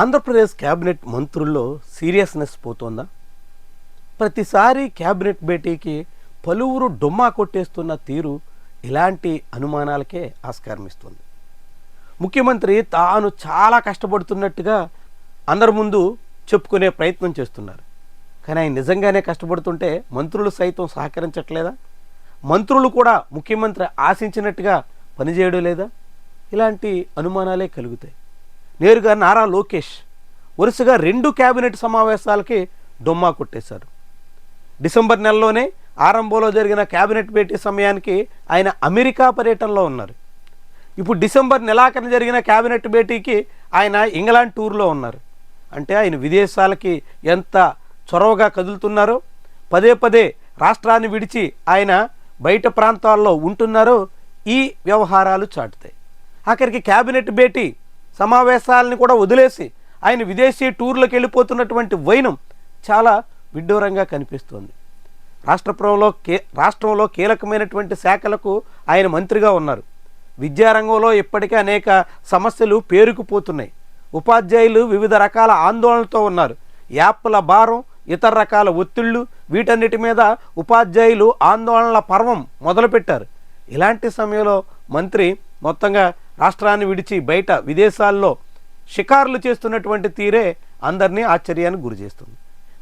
Andhra Pradesh cabinet మంత్రుల్లో seriousness పోతోందా? ప్రతిసారి క్యాబినెట్ భేటీకి పలువురు డొమ్మా కొట్టేస్తున్న తీరు ఇలాంటి అనుమానాలకే ఆస్కారం ఇస్తుంది ముఖ్యమంత్రి తాను చాలా కష్టపడుతున్నట్టుగా అందరి ముందు చెప్పుకునే ప్రయత్నం చేస్తున్నారు. కానీ ఆయన నిజంగానే కష్టపడుతుంటే మంత్రులు సైతం సహకరించట్లేదా? మంత్రులు కూడా ముఖ్యమంత్రి ఆశించినట్టుగా పనిచేయడం లేదా? ఇలాంటి అనుమానాలే కలుగుతాయి. నేరుగా నారా లోకేష్ వరుసగా రెండు కేబినెట్ సమావేశాలకి డొమ్మా కొట్టేశారు. డిసెంబర్ నెలలోనే ఆరంభంలో జరిగిన కేబినెట్ భేటీ సమయానికి ఆయన అమెరికా పర్యటనలో ఉన్నారు. ఇప్పుడు డిసెంబర్ నెలాఖరున జరిగిన కేబినెట్ భేటీకి ఆయన ఇంగ్లాండ్ టూర్లో ఉన్నారు. అంటే ఆయన విదేశాలకి ఎంత చొరవగా కదులుతున్నారో పదే పదే రాష్ట్రాన్ని విడిచి ఆయన బయట ప్రాంతాల్లో ఉంటున్నారో ఈ వ్యవహారాలు చాటుతాయి. ఆఖరికి కేబినెట్ భేటీ సమావేశాలని కూడా వదిలేసి ఆయన విదేశీ టూర్లకు వెళ్ళిపోతున్నటువంటి వైనం చాలా విడ్డూరంగా కనిపిస్తోంది. రాష్ట్రపురంలో కే రాష్ట్రంలో కీలకమైనటువంటి శాఖలకు ఆయన మంత్రిగా ఉన్నారు. విద్యారంగంలో ఇప్పటికే అనేక సమస్యలు పేరుకుపోతున్నాయి. ఉపాధ్యాయులు వివిధ రకాల ఆందోళనలతో ఉన్నారు. యాప్ల భారం ఇతర రకాల ఒత్తిళ్ళు వీటన్నిటి మీద ఉపాధ్యాయులు ఆందోళనల పర్వం మొదలుపెట్టారు. ఇలాంటి సమయంలో మంత్రి మొత్తంగా రాష్ట్రాన్ని విడిచి బయట విదేశాల్లో షికారులు చేస్తున్నటువంటి తీరే అందరినీ ఆశ్చర్యానికి గురి చేస్తుంది.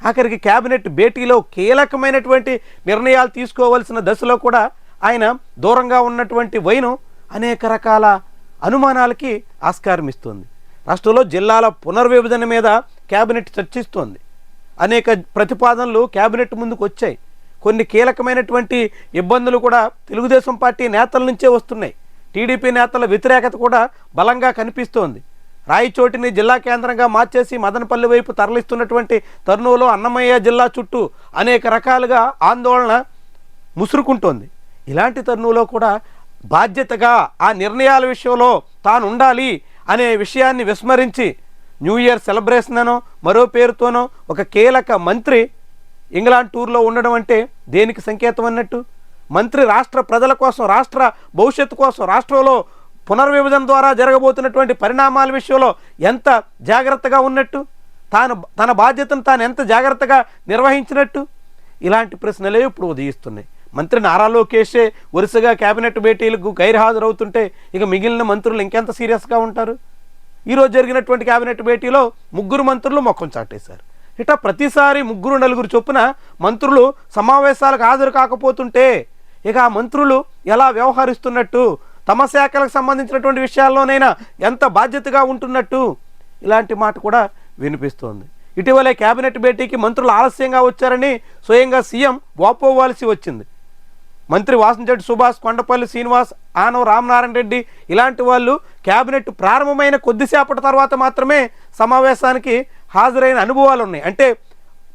ఆఖరికి కేబినెట్ భేటీలో కీలకమైనటువంటి నిర్ణయాలు తీసుకోవాల్సిన దశలో కూడా ఆయన దూరంగా ఉన్నటువంటి వైను అనేక రకాల అనుమానాలకి ఆస్కారం ఇస్తుంది. రాష్ట్రంలో జిల్లాల పునర్విభజన మీద కేబినెట్ చర్చిస్తోంది. అనేక ప్రతిపాదనలు కేబినెట్ ముందుకు వచ్చాయి. కొన్ని కీలకమైనటువంటి ఇబ్బందులు కూడా తెలుగుదేశం పార్టీ నేతల నుంచే వస్తున్నాయి. టీడీపీ నేతల వ్యతిరేకత కూడా బలంగా కనిపిస్తోంది. రాయచోటిని జిల్లా కేంద్రంగా మార్చేసి మదనపల్లి వైపు తరలిస్తున్నటువంటి తరుణంలో అన్నమయ్య జిల్లా చుట్టూ అనేక రకాలుగా ఆందోళన ముసురుకుంటోంది. ఇలాంటి తరుణంలో కూడా బాధ్యతగా ఆ నిర్ణయాల విషయంలో తాను ఉండాలి అనే విషయాన్ని విస్మరించి న్యూ ఇయర్ సెలబ్రేషన్ అనో మరో పేరుతోనో ఒక కీలక మంత్రి ఇంగ్లాండ్ టూర్లో ఉండడం అంటే దేనికి సంకేతం అన్నట్టు? మంత్రి రాష్ట్ర ప్రజల కోసం రాష్ట్ర భవిష్యత్తు కోసం రాష్ట్రంలో పునర్విభజన ద్వారా జరగబోతున్నటువంటి పరిణామాల విషయంలో ఎంత జాగ్రత్తగా ఉన్నట్టు? తాను తన బాధ్యతను తాను ఎంత జాగ్రత్తగా నిర్వహించినట్టు? ఇలాంటి ప్రశ్నలే ఇప్పుడు ఉదయిస్తున్నాయి. మంత్రి నారా లోకేషే వరుసగా కేబినెట్ భేటీలకు గైర్హాజరవుతుంటే ఇక మిగిలిన మంత్రులు ఇంకెంత సీరియస్గా ఉంటారు? ఈరోజు జరిగినటువంటి కేబినెట్ భేటీలో ముగ్గురు మంత్రులు మొఖం చాటేశారు. ఇట ప్రతిసారి ముగ్గురు నలుగురు చొప్పున మంత్రులు సమావేశాలకు హాజరు కాకపోతుంటే ఇక మంత్రులు ఎలా వ్యవహరిస్తున్నట్టు తమ శాఖలకు సంబంధించినటువంటి విషయాల్లోనైనా ఎంత బాధ్యతగా ఉంటున్నట్టు ఇలాంటి మాట కూడా వినిపిస్తోంది. ఇటీవలే కేబినెట్ భేటీకి మంత్రులు ఆలస్యంగా వచ్చారని స్వయంగా సీఎం వాపోవాల్సి వచ్చింది. మంత్రి వాసంచెట్టి సుభాష్ కొండపల్లి శ్రీనివాస్ ఆనవ రామనారాయణ రెడ్డి ఇలాంటి వాళ్ళు కేబినెట్ ప్రారంభమైన కొద్దిసేపటి తర్వాత మాత్రమే సమావేశానికి హాజరైన అనుభవాలు ఉన్నాయి అంటే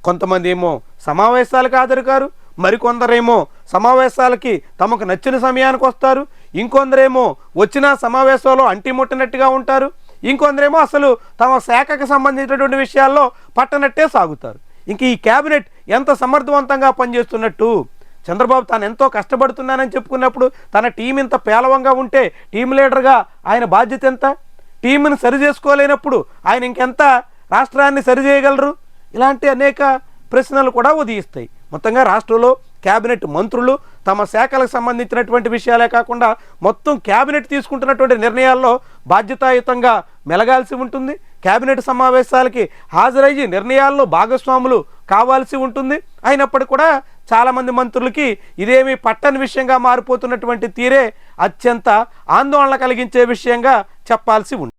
కొంతమంది ఏమో సమావేశాలకు హాజరు కారు మరికొందరేమో సమావేశాలకి తమకు నచ్చిన సమయానికి వస్తారు ఇంకొందరేమో వచ్చిన సమావేశంలో అంటిముట్టినట్టుగా ఉంటారు. ఇంకొందరేమో అసలు తమ శాఖకు సంబంధించినటువంటి విషయాల్లో పట్టనట్టే సాగుతారు. ఇంక ఈ కేబినెట్ ఎంత సమర్థవంతంగా పనిచేస్తున్నట్టు? చంద్రబాబు తాను ఎంతో కష్టపడుతున్నానని చెప్పుకున్నప్పుడు తన టీం ఇంత పేలవంగా ఉంటే టీం లీడర్గా ఆయన బాధ్యత ఎంత? టీంను సరి చేసుకోలేనప్పుడు ఆయన ఇంకెంత రాష్ట్రాన్ని సరి చేయగలరు? ఇలాంటి అనేక ప్రశ్నలు కూడా ఉదయిస్తాయి. మొత్తంగా రాష్ట్రంలో కేబినెట్ మంత్రులు తమ శాఖలకు సంబంధించినటువంటి విషయాలే కాకుండా మొత్తం కేబినెట్ తీసుకుంటున్నటువంటి నిర్ణయాల్లో బాధ్యతాయుతంగా మెలగాల్సి ఉంటుంది. కేబినెట్ సమావేశాలకి హాజరయ్యి నిర్ణయాల్లో భాగస్వాములు కావాల్సి ఉంటుంది. అయినప్పటికీ కూడా చాలామంది మంత్రులకి ఇదేమి పట్టని విషయంగా మారిపోతున్నటువంటి తీరే అత్యంత ఆందోళన కలిగించే విషయంగా చెప్పాల్సి ఉంటుంది.